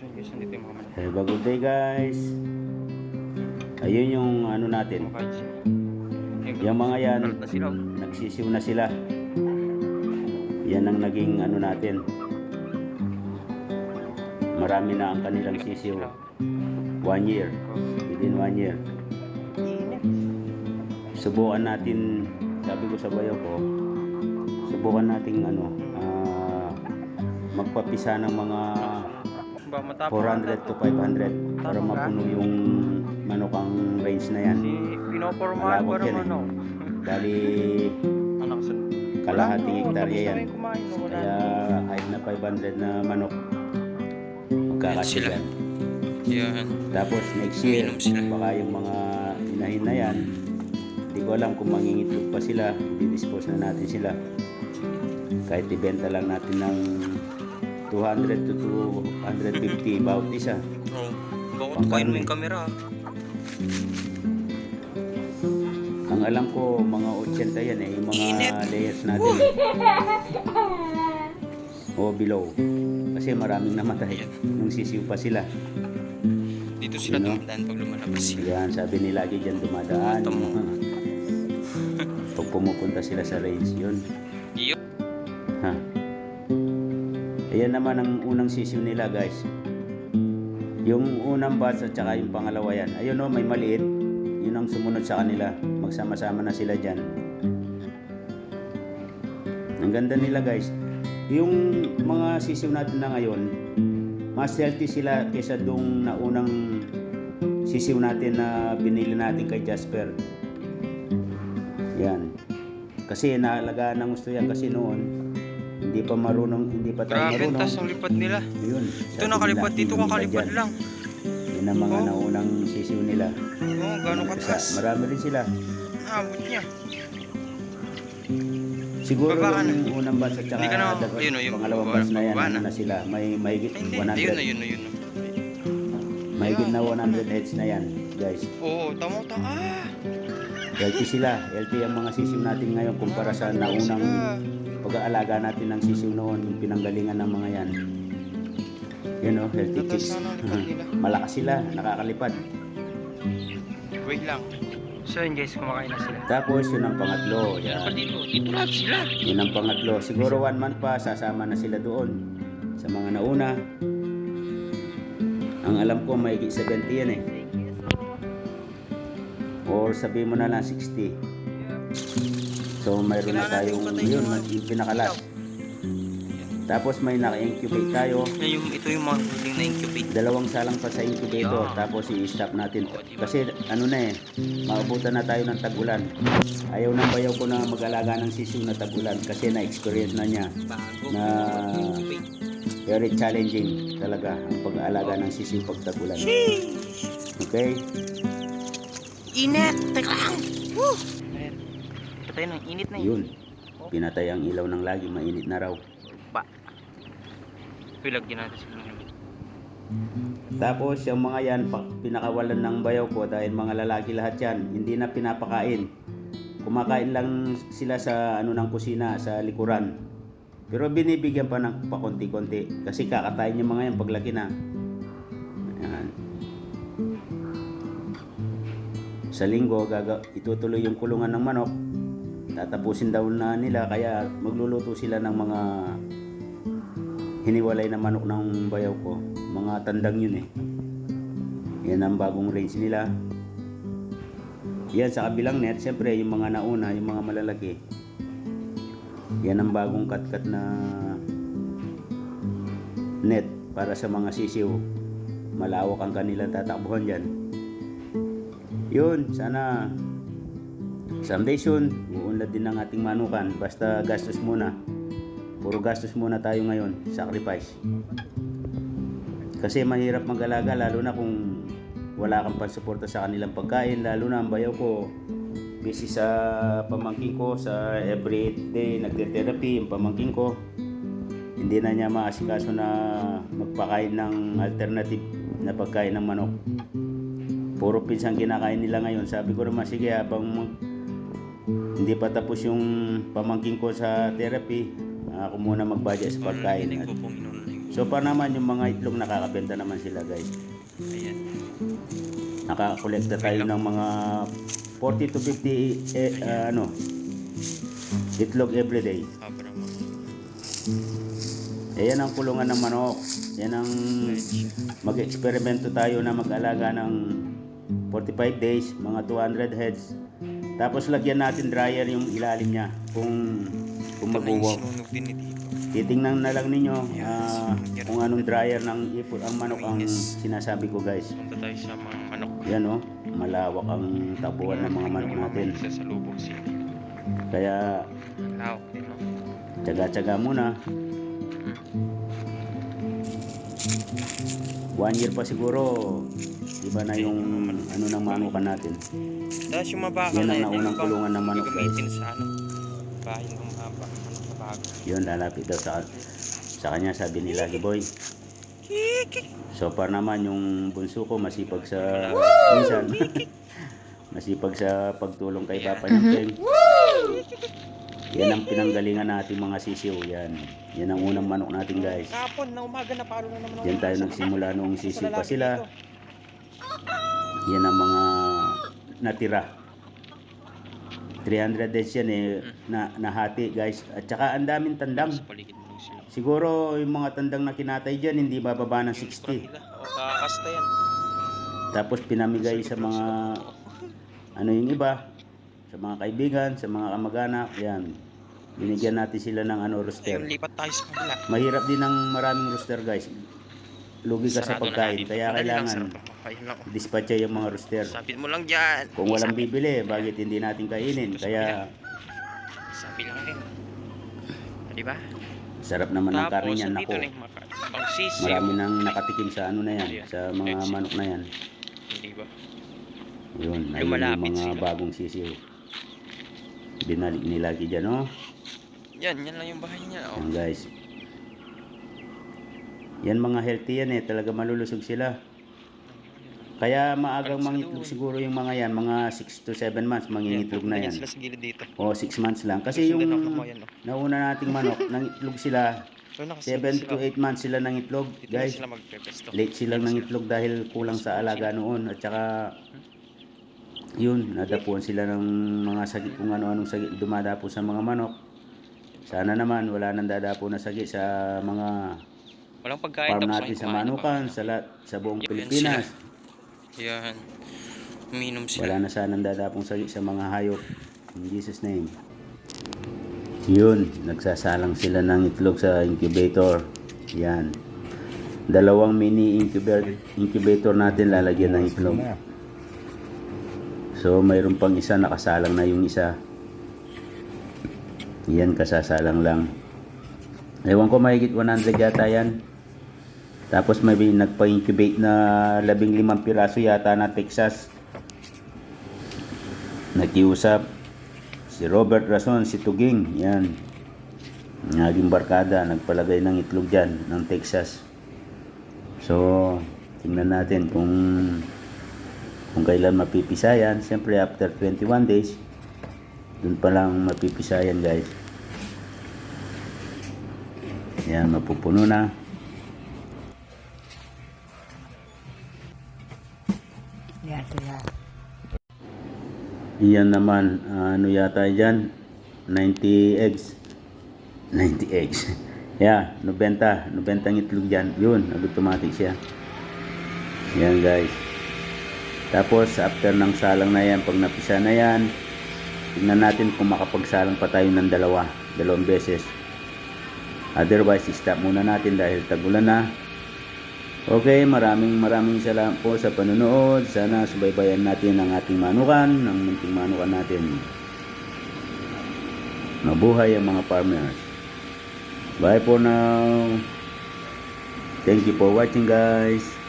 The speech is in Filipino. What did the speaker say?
Yun guys, nandito yung mga manok. Have a good day guys. Ayun yung ano natin. Yung mga yan, oh. nagsisiw na sila. Yan ang naging ano natin. Marami na ang kanilang sisiw. One year. Within one year. Subukan natin, sabi ko sa bayo ko, subukan natin ano, ah, magpapisa ng mga Ba, matapang 400 to 500 para mapuno yung manok ang range na yan. Si pinopormahan yan naman, eh. no? Bali, Anak sa... kalahating hektarya yan. Kaya kahit na 500 na manok, magkakasya sila. yan. Tapos next year, baka yung mga inahin na yan, hindi ko alam kung mangingitlog pa sila, i-dispose na natin sila. Kahit ibenta lang natin ng 200 to 250 bawat isa. Oo. Bakit Pangkarne. kain mo yung camera? ah? Ang alam ko, mga 80 yan eh, yung mga layers natin. O below. Kasi maraming namatay nung sisiw pa sila. Dito sila Ano? dumadaan pag lumalabas sila. Yan, sabi ni lagi dyan dumadaan. Tama. Pag pumupunta sila sa range, yun. Iyo. Ha? Ayan naman ang unang sisiw nila, guys. Yung unang batch at saka yung pangalawa yan. Ayun o, may maliit. Yun ang sumunod sa kanila. Magsama-sama na sila dyan. Ang ganda nila, guys. Yung mga sisiw natin na ngayon, mas healthy sila kaysa dong naunang sisiw natin na binili natin kay Jasper. Yan. Kasi naalagaan ng gusto yan kasi noon hindi pa marunong, hindi pa tayo Grabe, marunong. tas ang lipad nila. Yun. Ito nakalipad dito, kakalipad lang. Yan ang mga Oh. naunang sisiw nila. Oo, oh, gano'ng Isa, kataas. Marami rin sila. Abot niya. Siguro Baba ka na. yung unang batch at saka Hindi ka na- dag- ayun o, yung pangalawang baba- batch na yan, baba ano na. na sila. May mahigit Ay, hindi. 100. Ayun na, yun na, yun na. Mahigit na 100 heads na yan, guys. Oo, tamo tamo. Ah! Healthy sila. Healthy ang mga sisiw natin ngayon kumpara sa naunang pag-aalaga natin ng sisiw noon, yung pinanggalingan ng mga yan. Yun o, healthy chicks. lipad nila. Malakas sila, nakakalipad. Wait lang. So yun guys, kumakain na sila. Tapos yun ang pangatlo. Ano Yan. pa dito? Dito lahat sila. Yun ang pangatlo. Siguro one month pa, sasama na sila doon. Sa mga nauna. Ang alam ko, may 70 yan eh. Or sabihin mo na lang 60. So mayroon na tayong, yun, yung pinakalas. Tapos may naka-incubate tayo. Yung, ito yung mga huling na incubate. Dalawang salang pa sa incubator. Tapos i-stop natin. Kasi ano na eh, maabutan na tayo ng tagulan. Ayaw ng bayaw ko na mag-alaga ng sisiw na tagulan. Kasi na-experience na niya. Bago. Na-. Very challenging talaga ang pag-aalaga ng sisiw pag tagulan. Okay? Init! Teka lang! Woo! Ayan. Patay ng init na Yun. Pinatay ang ilaw ng lagi. Mainit na raw. Pa. Pilagyan natin sila ng Tapos yung mga yan, pa- pinakawalan ng bayaw ko dahil mga lalaki lahat yan, hindi na pinapakain. Kumakain lang sila sa ano ng kusina, sa likuran. Pero binibigyan pa ng pakonti-konti kasi kakatayin yung mga yan paglaki na. Ayan. Sa linggo, gaga, itutuloy yung kulungan ng manok. Tatapusin daw na nila kaya magluluto sila ng mga hiniwalay na manok ng bayaw ko. Mga tandang yun eh. Yan ang bagong range nila. Yan sa kabilang net, siyempre yung mga nauna, yung mga malalaki. Yan ang bagong cut-cut na net para sa mga sisiw. Malawak ang kanilang tatakbuhan dyan. Yun, sana someday soon, uunlad din ang ating manukan. Basta gastos muna. Puro gastos muna tayo ngayon, sacrifice. Kasi mahirap mag-alaga lalo na kung wala kang pansuporta sa kanilang pagkain, lalo na ang bayaw ko. Busy sa pamangking ko. Sa every day nagte-therapy yung pamangking ko. Hindi na niya maasikaso na magpakain ng alternative na pagkain ng manok. Puro pinsang kinakain nila ngayon. Sabi ko naman sige habang hindi pa tapos yung pamangking ko sa therapy ako muna mag-budget sa pagkain at. So pa naman yung mga itlog nakakabenta naman sila guys. Ayan. Nakakolekta tayo ng mga 40 to 50 eh, ah, ano itlog everyday. Mo. Eh, ang kulungan ng manok. Yan ang mag-eksperimento tayo na mag-alaga ng 45 days, mga 200 heads. Tapos lagyan natin dryer yung ilalim niya kung kung ni Tito. Titingnan na lang ninyo ah, kung anong dryer ng ipon ang manok ang sinasabi ko guys. Punta tayo sa mga manok. Yan oh, malawak ang tabuan ng mga manok natin. Kaya no? tsaga-tsaga muna. One year pa siguro, iba na yung ano ng manukan natin. Tapos yung mabaka Yan ang na naunang kulungan ng manok, Gagamitin sa ano? Bahay ng mahaba. Ano sa bago. Yun, lalapit daw sa, sa kanya, sabi ni Lucky Boy. So far naman yung bunso ko masipag sa minsan. masipag sa pagtulong kay Papa niyang Peng. Yan ang pinanggalingan natin mga sisiw. Yan. Yan ang unang manok natin guys. Kapon na umaga na paro na naman Yan tayo nagsimula noong sisiw pa sila. Yan ang mga natira. 300 days yan eh, na, nahati guys. At saka ang daming tandang. Siguro yung mga tandang na kinatay dyan, hindi bababa ng 60. Nila. O kakasta yan. Tapos pinamigay sa mga, ano yung iba, sa mga kaibigan, sa mga kamag-anak, yan. Binigyan natin sila ng ano, Ayun, roster. lipat tayo sa kabila. Mahirap din ng maraming roster guys. Lugi ka sa pagkain, kaya kailangan oh. dispatcha yung mga roster. Sabit mo lang dyan. Kung walang bibili, bakit hindi natin kainin? Kaya Sabi lang din. Di ba? sarap naman ng karne niyan. Nako, marami nang nakatikim sa ano na yan, sa mga manok na yan. Hindi ba? Yun, ayun yung mga bagong sisiw. Binalik ni Lucky dyan, oh. Yan, yan lang yung bahay niya. Oh. Yan guys. Yan mga healthy yan eh, talaga malulusog sila. Kaya maagang mangitlog siguro yung mga yan, mga 6 to 7 months mangingitlog na yan. sila sa gilid dito. O 6 months lang. Kasi yung nauna nating manok, nangitlog sila, So, nakasunod 7 to 8 months sila nangitlog. Guys, sila late silang nangitlog dahil kulang sa alaga noon. At saka, yun, nadapuan sila ng mga sakit kung ano-anong sakit dumadapo sa mga manok. Sana naman wala nang dadapo na sakit sa mga Walang pagkain. farm tapos natin sa manukan, sa, lahat, sa buong Yan Pilipinas. Yan. Uminom sila. Wala na sanang dadapong sakit sa mga hayop. In Jesus name. Yun, nagsasalang sila ng itlog sa incubator. Yan. Dalawang mini incubator, incubator natin lalagyan ng itlog. So, mayroon pang isa, nakasalang na yung isa. Yan, kasasalang lang. Ewan ko, mahigit 100 yata yan. Tapos may nagpa-incubate na 15 piraso yata na Texas. Nakiusap si Robert Rason, si Tuging, yan. Naging barkada, nagpalagay ng itlog dyan, ng Texas. So, tingnan natin kung kung kailan mapipisayan. Siyempre, after 21 days, dun pa lang mapipisayan, guys. Yan, mapupuno na. Iyan naman, ano yata dyan? 90 eggs. 90 eggs. yeah, 90. 90 ang itlog dyan. Yun, automatic siya. Yan guys. Tapos, after ng salang na yan, pag napisa na yan, tingnan natin kung makapagsalang pa tayo ng dalawa. Dalawang beses. Otherwise, stop muna natin dahil tagulan na. Okay, maraming maraming salamat po sa panonood. Sana subaybayan natin ang ating manukan, ang munting manukan natin. Mabuhay ang mga farmers. Bye for now. Thank you for watching guys.